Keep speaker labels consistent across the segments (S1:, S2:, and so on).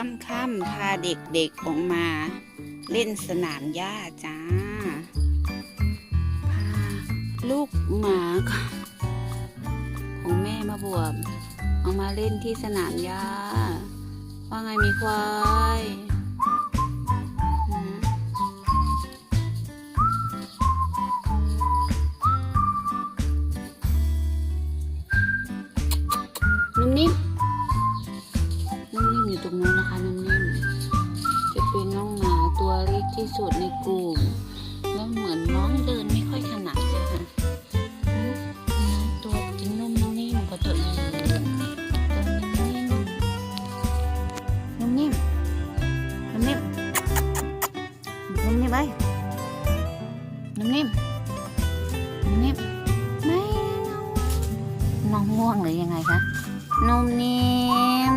S1: ค่ำๆพาเด็กๆออกมา เล่นสนามหญ้าจ้า พาลูกหมาของแม่มาบวบออกมาเล่นที่สนามหญ้า ว่าไงมีควาย ที่สุดในกลุ่ม แล้วเหมือนน้องเดินไม่ค่อยถนัดเลยค่ะน้องตัวจะนุ่มนิ่มกว่าตัวอื่นตัวนิ่มนุ่มนิ่มนุ่มนิ่มนุ่มนิ่มไปนุ่มนิ่มนุ่มนิ่มไม่น้องง่วงหรือยังไงคะนุ่มนิ่ม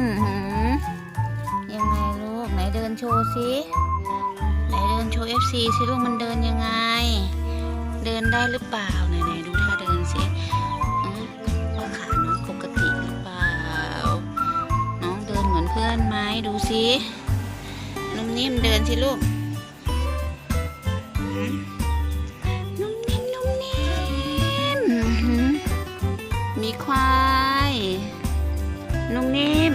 S1: ยังไงลูกไหนเดินโชว์สิ เดินโชว์ FC สิลูกมันเดินยังไง เดินได้หรือเปล่าไหนไหนดูท่าเดินสิว่าขาน้องปกติหรือเปล่า น้องเดินเหมือนเพื่อนไหมดูสินุ่มนิ่มเดินสิลูกนุ่มนิ่มนุ่มนิ่มมีควายนุ่มนิ่ม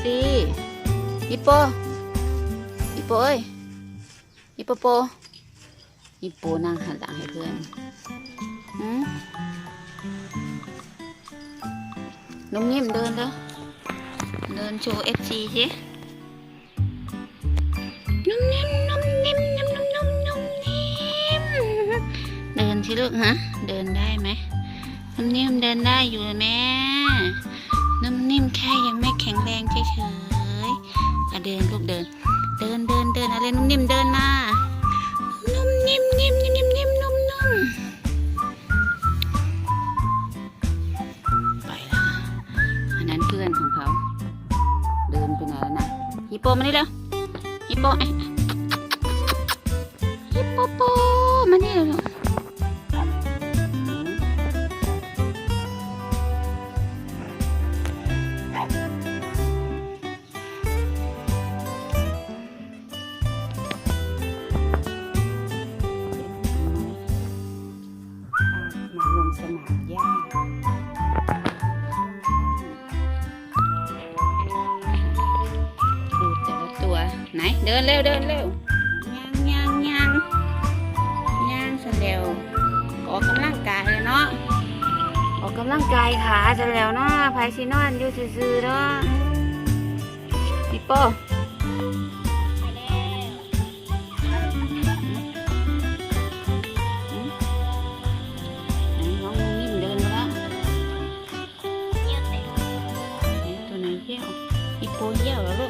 S1: เอฟซีฮิปโปฮิปโปเอ้ยฮิปโปโปฮิปโปนั่งหันหลังให้เพื่อนหืมนุ่มนิ่มเดินแล้วเดินโชว์เอฟซีสินุ่มนิ่มนุ่มนิ่มนุ่มนุ่มนุ่มนุ่มนิ่มเดินสิลูกฮะ เดินได้ไหมนุ่มนิ่มเดินได้อยู่แม่ นุ่มนิ่มแค่ยังไม่แข็งแรงเฉยๆอะเดินลูกเดิน เดินเดินเดินอะไรนุ่มนิ่มเดินมา นุ่มนิ่มนิ่มนิ่มนิ่มนิ่มนุ่มนุ่มไปล้วอันนั้นเพื่อนของเขา เดินไปไหนแล้วนะฮิปโปมานี่เร็วฮิปโปเอ๊ ไหนเดินเร็วเดินเร็วย่างย่างย่างย่างซะเร็วออกกำลังกายเลยเนาะออกกำลังกายขาซะแล้วเนาะไพซินอนอยู่ซื่อๆเนาะพี่โป้น้องนิ่มเดินมาแล้วไหนตัวไหนเยี่ยวอีโปเยี่ยวแล้วลูก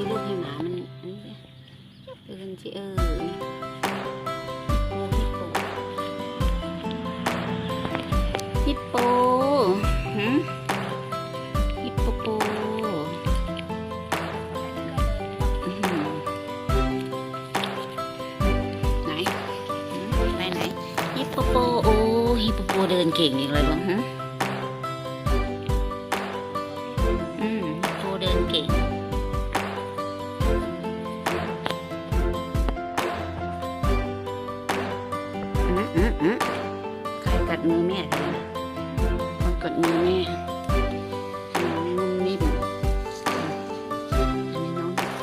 S1: ชี้ลูกให้หมามันนี่สิเดินสิเออฮิปโปฮิปโปโปไหน ไปไหน ฮิปโปโป โอ้ ฮิปโปโปเดินเก่งอย่างไรบ้างฮะ มือืมใครกัดมือแม่เลยนกดมือแม่น้องนุ่มนิ่มอันนี้น้องฮิปโป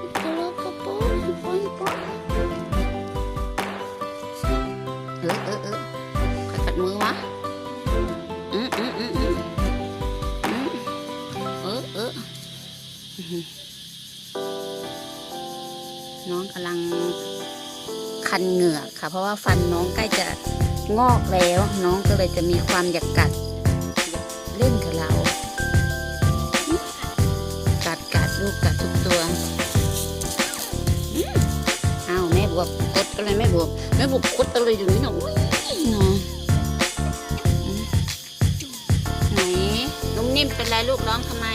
S1: ฮิปโปโลโปโปฮิปโปฮิปโปเออเออเออใครกัดมือวะอืมอืมอืมอืมอืมเออเอออื้ออน้องกำลังคันเหงือกค่ะ เพราะว่าฟันน้องใกล้จะ งอกแล้ว น้องก็เลยจะมีความอยากกัดเล่นกับเรากัดกัดลูกกัดทุกตัวอ้าวแม่บวบกดอะไรแม่บวบแม่บวบกดอะไรอยู่นี่หนูเนาะอืมไหนนุ่มนิ่มเป็นไรลูกร้องทำไม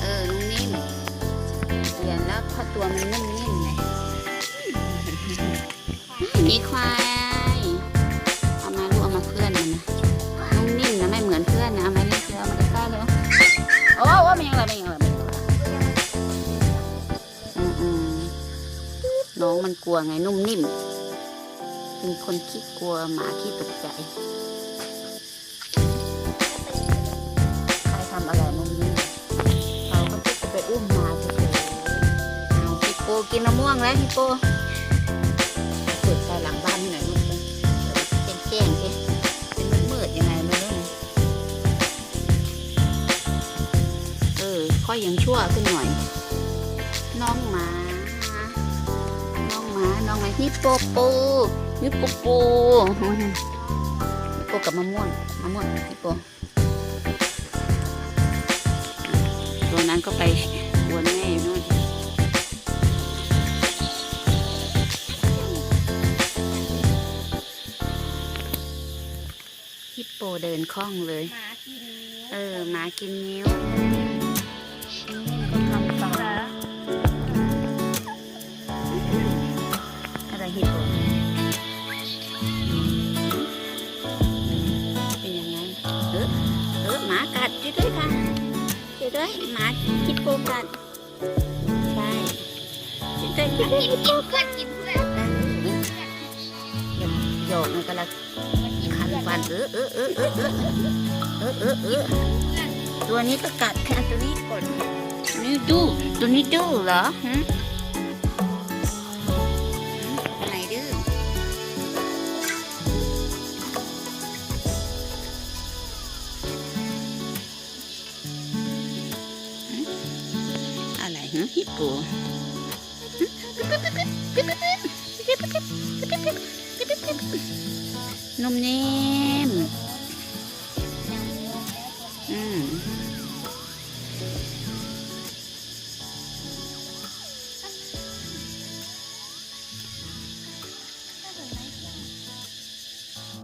S1: เออนุ่มนิ่มเปลี่ยนแล้วพราะตัวมันนุ่ม มีควายเอามาลูกเอามาเพื่อนมันนะนุ่มนิ่มนะไม่เหมือนเพื่อนนะเอามานี่คือเอามาใกล้ๆเลยโอ้ว่ามันยังไงมันยังไงมันยังไงอืมอืมน้องมันกลัวไงนุ่มนิ่มเป็นคนขี้กลัวหมาขี้ตกใจใครทำอะไรนุ่มนิ่มเขาก็จะไปอุ้มหมาเฉยๆเอาฮิปโปกินมะม่วงแล้วฮิปโป ออค่อยยังชั่วขึ้นหน่อย น้องหมา น้องหมา น้องหมาฮิปโปโปฮิปโปโปฮิปโปกับมะม่วงมะม่วงฮิปโปตัวนั้นก็ไปวนแม่อยู่นู่นฮิปโปเดินคล่องเลย
S2: หมากินนิ้ว
S1: เออหมากินนิ้ว อยู่ด้วยค่ะ อยู่ด้วยหมากินโกกัดใช่อยู่ด้กินกิน
S2: เพื่กินเพื่อน
S1: โยอกมันก็ละคันฟันเออเออเออเออเออเออเออตัวนี้ก็กัดค่ะตัวนี้ก่ดนี่ดูตัวนี้ดูเหรอ ฮะฮิปโปนมแน่